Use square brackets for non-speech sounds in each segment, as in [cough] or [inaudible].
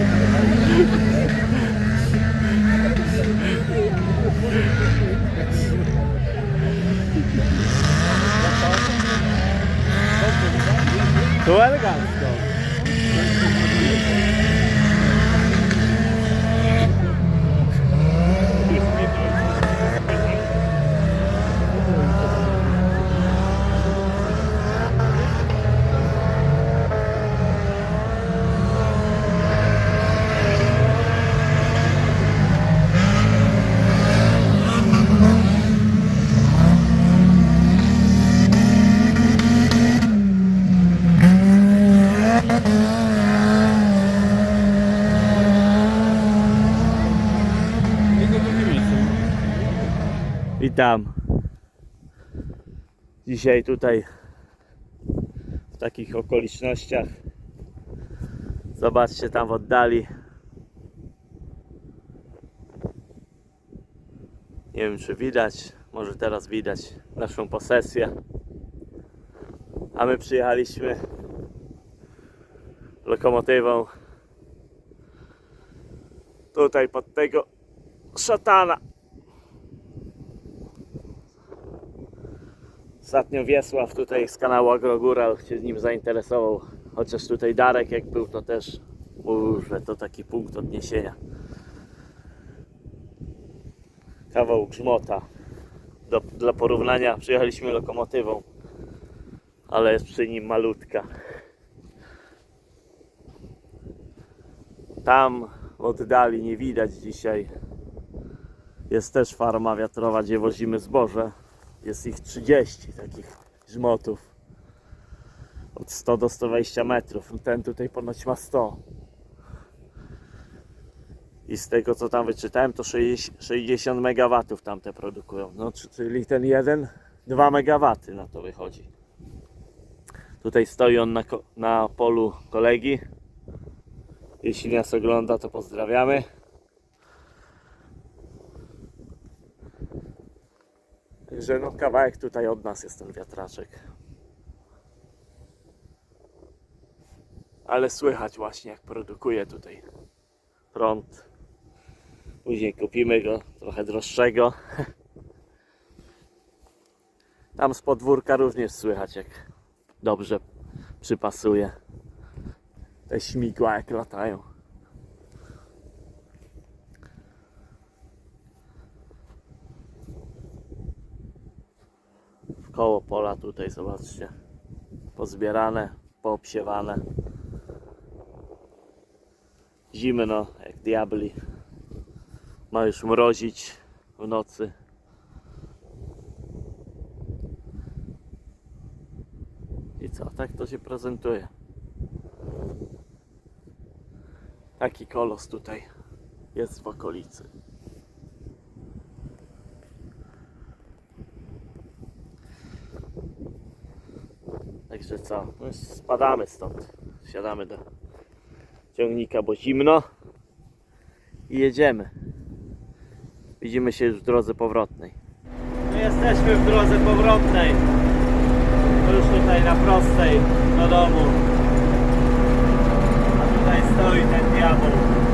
tô Tuvalı então. Witam. Dzisiaj tutaj w takich okolicznościach. Zobaczcie tam w oddali. Nie wiem czy widać, może teraz widać naszą posesję. A my przyjechaliśmy lokomotywą tutaj pod tego szatana. Ostatnio Wiesław tutaj z kanału Agrogóral się z nim zainteresował. Chociaż tutaj Darek jak był to też mówił, że to taki punkt odniesienia. Kawał grzmota. Do, dla porównania przyjechaliśmy lokomotywą, ale jest przy nim malutka. Tam w oddali nie widać dzisiaj. Jest też farma wiatrowa, gdzie wozimy zboże. Jest ich 30 takich żmotów. Od 100 do 120 metrów. Ten tutaj ponoć ma 100. I z tego co tam wyczytałem, to 60 60 MW tamte produkują. No, czyli ten jeden 2 MW na to wychodzi. Tutaj stoi on na, na polu kolegi. Jeśli nas ogląda, to pozdrawiamy. Także no kawałek tutaj od nas jest ten wiatraczek. Ale słychać właśnie jak produkuje tutaj prąd. Później kupimy go trochę droższego. [laughs] Tam z podwórka również słychać jak dobrze przypasuje. Te śmigła jak latają. w koło pola tutaj zobaczcie. Pozbierane, poobsiewane. Zimno jak diabli. Ma już mrozić w nocy. I co, tak to się prezentuje. Taki kolos tutaj jest w okolicy Także co, no spadamy stąd. Siadamy do ciągnika, bo zimno. I jedziemy. Widzimy się już w drodze powrotnej. My jesteśmy w drodze powrotnej. Już tutaj na prostej do domu. A tutaj stoi ten diabeł.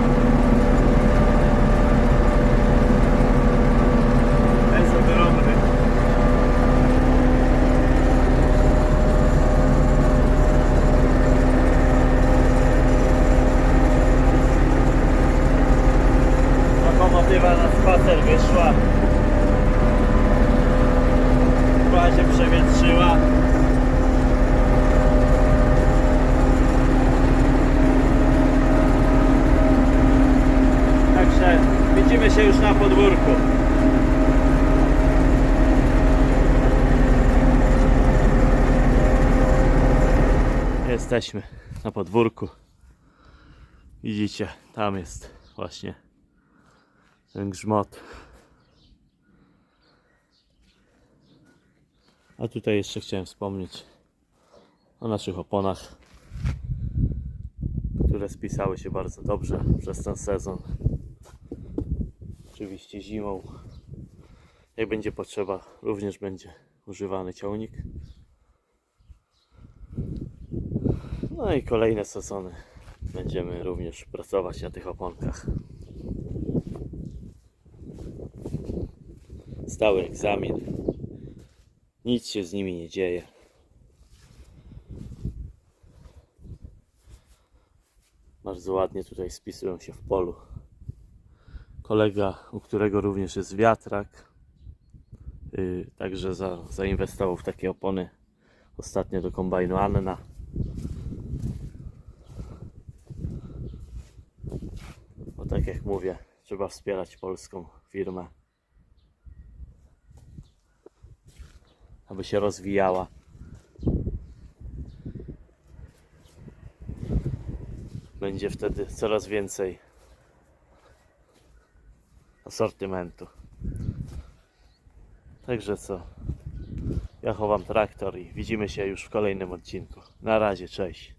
Się przewietrzyła. Także widzimy się już na podwórku. Jesteśmy na podwórku. Widzicie, tam jest właśnie ten grzmot. A tutaj jeszcze chciałem wspomnieć o naszych oponach, które spisały się bardzo dobrze przez ten sezon. Oczywiście zimą. Jak będzie potrzeba, również będzie używany ciągnik. No i kolejne sezony będziemy również pracować na tych oponkach. Stały egzamin. Nic się z nimi nie dzieje. Bardzo ładnie tutaj spisują się w polu. Kolega, u którego również jest wiatrak, yy, także za, zainwestował w takie opony ostatnio do kombajnu Anna. Bo tak jak mówię, trzeba wspierać polską firmę, aby się rozwijała. Będzie wtedy coraz więcej asortymentu. Także co? Ja chowam traktor i widzimy się już w kolejnym odcinku. Na razie, cześć.